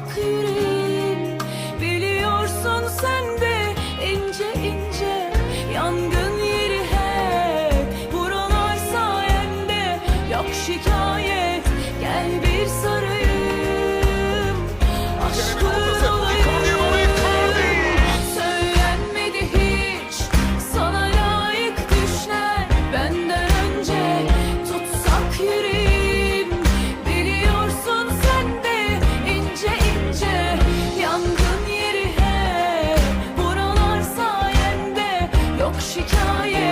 ak yüreğim. Biliyorsun sen de ince ince Yangın yeri hep buralar sayende. Yok şikayet gel bir sarı she you?